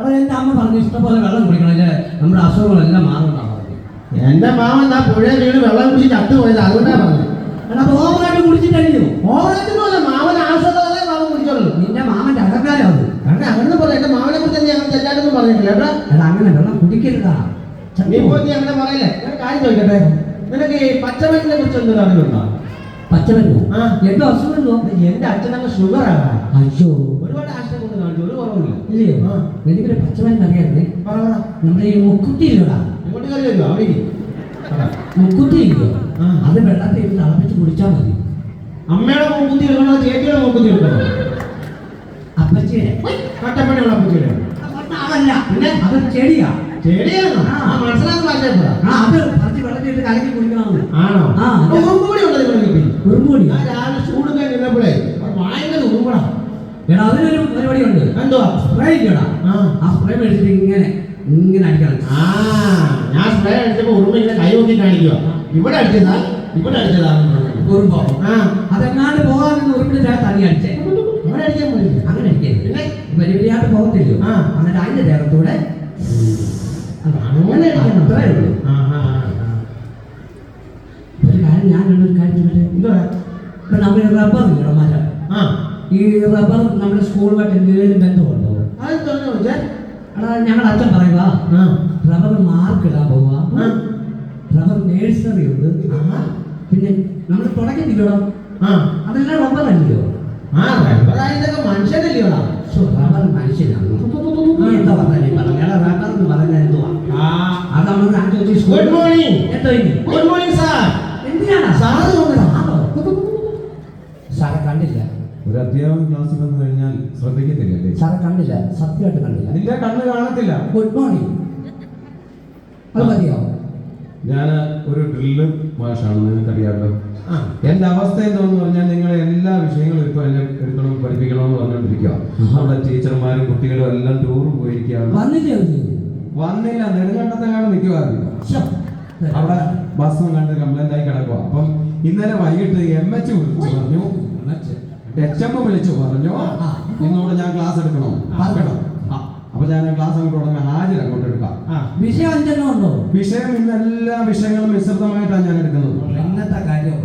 അവിടെ എന്റെ അമ്മ പറഞ്ഞു ഇഷ്ടംപോലെ വെള്ളം കുടിക്കണം. അല്ലേ നമ്മുടെ അസുഖങ്ങളെല്ലാം പറഞ്ഞു. എന്റെ മാമൻ ആ പുഴ വീട് വെള്ളം കുടിച്ച് ചത്തുപോയത്? അതുകൊണ്ടാ പറഞ്ഞത്. എടാ അത് ഓവറായിട്ട് കുടിച്ചിട്ടല്ലോ ഓവറേറ്റൊന്നുമല്ല മാമൻ ആവശ്യമുള്ളതേ മാമൻ കുടിച്ചോളൂ. നിന്റെ മാമന്റെ അത് കാരണം അങ്ങനെ പറയാം എന്റെ മാമനെ കുറിച്ച് നീ അങ്ങനെ തെറ്റായിട്ടൊന്നും പറഞ്ഞിട്ടില്ല എടാ അങ്ങനെ വെള്ളം കുടിക്കരുതാ. നീ പോയി നീ അങ്ങനെ പറയില്ലേ? ഞാൻ കാര്യം ചോദിക്കട്ടെ? നിനക്ക് ഈ പച്ചമരുന്നിനെ കുറിച്ച് എന്തെങ്കിലും അറിവുണ്ടോ? പച്ചമരുന്നോ. ആ. എന്തോ അസുഖമല്ലോ എന്റെ അച്ഛനങ്ങ് ഷുഗറാണ് അയ്യോ. ഒരുപാട് ആശയം കൊണ്ട് കാണിച്ചു ഒരു കുറവില്ല ഇല്ലയോ? ആ. എനിക്കൊരു പച്ചമരുന്ന് പറ പറ. നമ്മുടെ ഈ മുക്കുത്തി ഇല്ലടാ. മുക്കുത്തി ഇല്ലയോ ആ. അത് വെള്ളത്തിൽ ഇരുന്ന് തിളപ്പിച്ച് കുടിച്ചാൽ മതി. അമ്മയുടെ മൂക്കുത്തി എടുക്കണോ ചേച്ചിയുടെ മൂക്കുത്തി എടുക്കണോ? അപ്പച്ചിയുടെ കട്ടപ്പണിയുള്ള അപ്പച്ചിയുടെ അതല്ല പിന്നെ? അതൊരു ചെടിയാ. ചെടിയാണോ? മനസ്സിലാക്കാൻ ആ അത് പറഞ്ഞ് വെള്ളത്തിൽ കലക്കി കുടിക്കണമെന്ന്. ആണോ? ആ, എടാ അതിനൊരു പരിപാടി ഉണ്ട് എന്തോ സ്പ്രേ ഇല്ലടാ. ആ. സ്പ്രേ മേടിച്ചിട്ട് ഇങ്ങനെ ഇങ്ങനെ അടിക്കണം. ആ ഞാൻ സ്പ്രേ അടിച്ചപ്പോ ഉറുമ്പ് ഇങ്ങനെ കൈ നോക്കി കാണിക്കുക ഇവിടെ അടിച്ചതാ ഇവിടെ അടിച്ചതാന്ന് പറഞ്ഞു. ആ. അതെങ്ങാണ്ട് പോകാൻ ഉറുപ്പിന്റെ ചേർത്ത് അടി അടിച്ചേ. ഇവിടെ അടിക്കാൻ പോയില്ല? അങ്ങനെ അടിക്കരുത്. പിന്നെ? വലിയ വലിയായിട്ട് പോകത്തില്ലോ ആ. എന്നിട്ട് അതിന്റെ ചേർത്തൂടെ അങ്ങനെ അടിക്കണം. അത്രേ ഉള്ളൂ. ഒരു കാര്യം ഞാൻ ഒരു കാര്യം ഇപ്പൊ നമ്മൾ റബ്ബർ ഇല്ലടോ മരം ആ. ഈ റബ്ബർ നമ്മുടെ സ്കൂളുമായിട്ട് എന്തെങ്കിലും ബന്ധമുണ്ടോ? അത് എടാ ഞങ്ങളുടെ അച്ഛൻ പറയുക റബ്ബർ മാർക്ക് ഇടാൻ പോവാ. റബ്ബർ നേഴ്സറി ഉണ്ട്. പിന്നെ നമ്മൾ ആ. അതെല്ലാം റബ്ബർ അല്ലയോ? ആ റബ്ബറായതൊക്കെ മനുഷ്യനല്ലയോടാ. ശ്ശോ, റബ്ബർ മനുഷ്യനാണ് നീ എന്താ പറഞ്ഞാൽ നീ പറഞ്ഞു? റബ്ബർ എന്ന് പറഞ്ഞാൽ എന്തുവാ? ആ. നമ്മൾ ആദ്യം ഗുഡ് മോർണിംഗ് എന്തോ ഗുഡ് മോർണിംഗ് സാർ എന്തിനാണ് സാറ് വന്നതാ. സാറെ കണ്ടില്ല. ഒരു അധ്യാപകൻ ക്ലാസ്സിൽ വന്നു കഴിഞ്ഞാൽ ശ്രദ്ധിക്കത്തില്ലല്ലേ സാറെ കണ്ടില്ല. സത്യമായിട്ട് കണ്ടില്ല. നിന്റെ കണ്ണ് കാണത്തില്ല. ഗുഡ് മോർണിംഗ് അത് മതിയോ? ഞാൻ ഒരു ഡ്രില്ല് മാഷാണ് നിനക്കറിയാമല്ലോ. ആ എന്റെ അവസ്ഥ എന്താന്ന് പറഞ്ഞാൽ നിങ്ങൾ എല്ലാ വിഷയങ്ങളും ഇപ്പൊ എന്നെ എടുക്കണം പഠിപ്പിക്കണമെന്ന് പറഞ്ഞുകൊണ്ടിരിക്കുക നമ്മുടെ ടീച്ചർമാരും കുട്ടികളും എല്ലാം ടൂർ പോയിരിക്കുകയാണ്. വന്നില്ല? വന്നില്ല നെടുങ്കണ്ടത്തെങ്ങാണ് ശ്ശോ. അവിടെ ബസ് കണ്ട് കംപ്ലൈന്റ് ആയി കിടക്കുക അപ്പം ഇന്നലെ വൈകിട്ട് എം എച്ച് വിളിച്ചു. പറഞ്ഞു എച്ച് എം വിളിച്ചു പറഞ്ഞു? ആ. ഇന്നോട് ഞാൻ ക്ലാസ് എടുക്കണോ. പറഞ്ഞോ. ആ അപ്പൊ ഞാൻ ക്ലാസ് അങ്ങോട്ട് തുടങ്ങി. ഹാജർ അങ്ങോട്ട് എടുക്കാം. ആ. വിഷയം അഞ്ചെണ്ണം ഉണ്ടോ? വിഷയം ഇന്ന് എല്ലാ വിഷയങ്ങളും മിശ്രിതമായിട്ടാണ് ഞാൻ എടുക്കുന്നത്. ഇന്നത്തെ കാര്യം.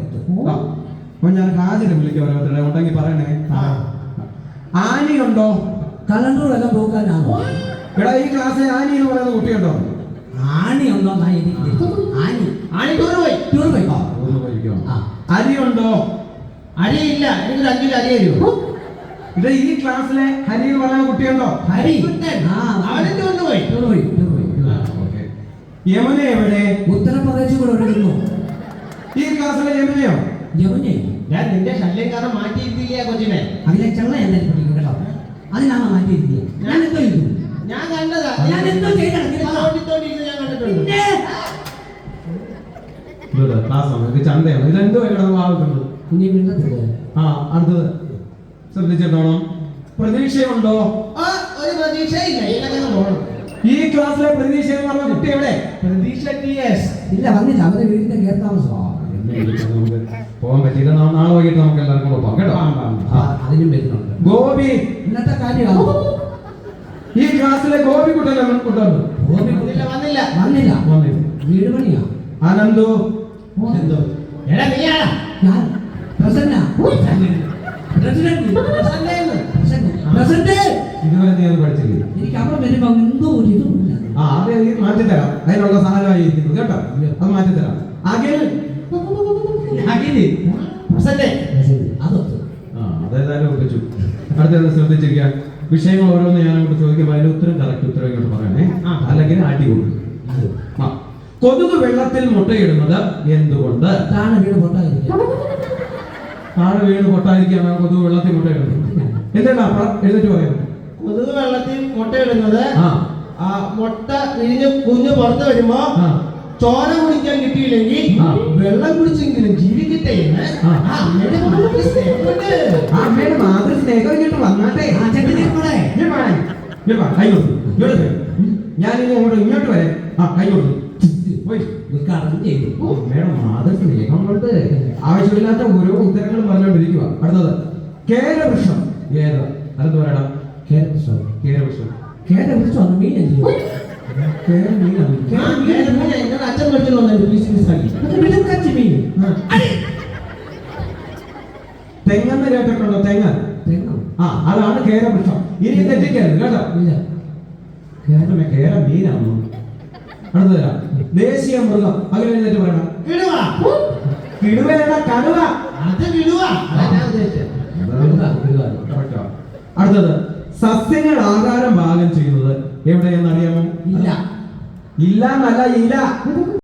അപ്പൊ ഞാൻ ഹാജർ വിളിക്കാം ഓരോരുത്തരുടെ. ഉണ്ടെങ്കിൽ പറയണേ. ആനയുണ്ടോ? കലണ്ടർ വല്ലതും പോകാനാണോ എടാ ഈ ക്ലാസ് ആനി എന്ന് പറയുന്ന കുട്ടിയുണ്ടോ? ആണി ആനി. ആനി. ആണി ആണി ടൂർ പോയി. ടൂർ പോയി. അരിയുണ്ടോ? അരിയില്ല. എനിക്കൊരു അഞ്ചു അരി തരുമോ ഇത് ഈ ക്ലാസ്സിലെ ഹരി എന്ന് പറയുന്ന കുട്ടിയുണ്ടോ? ഹരി. ആ അവനെ. യമുന എവിടെ? ഉത്തർപ്രദേശ് കൂടെ ഈ ക്ലാസ്സിലെ യമുനയോ? യമുനെ ഞാൻ നിന്റെ ശല്യം കാരണം മാറ്റിയിരുത്തില്ല കൊച്ചിനെ. അതിലെ ചെള്ള എന്നെ പഠിക്കും കേട്ടോ? അതിനാണ് മാറ്റിയിരുത്തില്ല ഞാൻ എന്തോ ചെയ്തു? ഞാൻ കണ്ടതാ. ഞാൻ എന്തോ ചെയ്തടാ, നീ പറ. തോണ്ടിത്തോണ്ടിരുന്ന് ഞാൻ കണ്ടിട്ടുണ്ട്. പിന്നെ? ഇതോടെ ക്ലാസ് ചന്തയാണ്? ഇതെന്തോ ആവുന്നുണ്ട് ആ അടുത്തത്. ശ്രദ്ധിച്ചിട്ടോണം. പ്രതീക്ഷയുണ്ടോ? ആ ഒരു പ്രതീക്ഷയില്ല. ഇതിനൊക്കെ പോകണം ഈ ക്ലാസ്സിലെ പ്രതീക്ഷ എന്ന് പറഞ്ഞ കുട്ടി എവിടെ? പ്രതീക്ഷ ടി എസ്. ഇല്ല വന്നില്ല. അവരെ വീടിന്റെ കയറി താമസം. എന്നെ വിളിച്ചത് നമുക്ക് പോകാൻ പറ്റിയില്ല. നാ- നാളെ വൈകിട്ട് നമുക്ക് എല്ലാവർക്കും കൂടെ പോകാം കേട്ടോ? ആ. അതിനും വരുന്നുണ്ട്. ഗോപി ഇന്നത്തെ കാര്യമാണ്? ഈ ക്ലാസ്സിലെ ഗോപി കുട്ടനെ കൊണ്ടുവന്നു ഗോപി വന്നില്ല വന്നില്ല. വന്നില്ല. വന്നില്ല. വീട് പണിയാ? അനന്തു എന്തോ? എടാ നീയാണോ? ഞാൻ പ്രസന്ന. ഇതുവരെ നീ അത് പഠിച്ചില്ലേ എനിക്ക് അവിടെ വരുമ്പോ എന്തോ ഒരു ഇതുമില്ല. ആ അത് ഈ മാറ്റിത്തരാം അതിനുള്ള സാധനമായി ഇരിക്കുന്നത് കേട്ടോ അത് മാറ്റിത്തരാം അഖിൽ അഖിൽ പ്രസന്നേ. അതൊത്ത് ആ അതേതായാലും ഒപ്പിച്ചു. അടുത്തത് ശ്രദ്ധിച്ചിരിക്കുക. വിഷയങ്ങൾ ഓരോന്ന് ഞാൻ അങ്ങോട്ട് ചോദിക്കുമ്പോൾ അതിന് ഉത്തരം കറക്റ്റ് ഉത്തരം ഇങ്ങോട്ട് പറയണേ. അല്ലെങ്കിൽ ആട്ടി കൊടുക്കും. കൊതുക് വെള്ളത്തിൽ മുട്ടയിടുന്നത് എന്തുകൊണ്ട്? താഴെ വീട് പൊട്ടാതിരിക്കും താഴെ വീണ് പൊട്ടാതിരിക്കാണ് കൊതുക് വെള്ളത്തിൽ മുട്ടയിടുന്നത് എന്താ എഴുതിട്ട് പറയാം. കൊതുക് വെള്ളത്തിൽ മുട്ടയിടുന്നത് ആ. മുട്ട വിരിഞ്ഞ് കുഞ്ഞ് പുറത്ത് വരുമ്പോ ചോര കുടിക്കാൻ കിട്ടിയില്ലെങ്കിൽ വെള്ളം കുടിച്ചെങ്കിലും ജീവിക്കട്ടെ എന്ന് അമ്മയുടെ ഇങ്ങോട്ട് വന്നാട്ടെ. കൂടെ ഇങ്ങോട്ട്. ഇങ്ങോട്ട് വരൂ. ഞാൻ ആ കൈ കൊടുത്തു ചെയ്തു അമ്മയുടെ മാതൃസ്നേഹം കൊണ്ട് ആവശ്യമില്ലാത്ത ഓരോ ഉത്തരങ്ങളും പറഞ്ഞുകൊണ്ടിരിക്കുക അടുത്തത് കേരവൃക്ഷം. ഏത്? അതെന്ത് പറയണം? കേരവൃക്ഷം. കേര വിളിച്ചു മീനല്ലയോ കേര മീനാണ് ആ, കേര മീനെ ഞങ്ങളുടെ അച്ഛൻ മേടിച്ചോണ്ട് വന്നു പീസ് പീസാക്കി അത് മീൻ തെങ്ങെന്ന് കേട്ടിട്ടുണ്ടോ? തെങ്ങ്. ആ അതാണ് കേരവൃക്ഷം. ഇനി തെറ്റിക്കരുത് കേട്ടോ. കേരള കേര മീനാണോ അടുത്ത തരാം ദേശീയ മൃഗം. അങ്ങനെ എഴുന്നേറ്റ് പറയണം കിടുവ കിടുവയല്ല കടുവ അത് കിടുവ. അടുത്തത് സസ്യങ്ങൾ ആഹാരം പാകം ചെയ്യുന്നത് എവിടെയെന്ന് അറിയാമോ? ഇല്ല. ഇല്ല എന്നല്ല ഇല.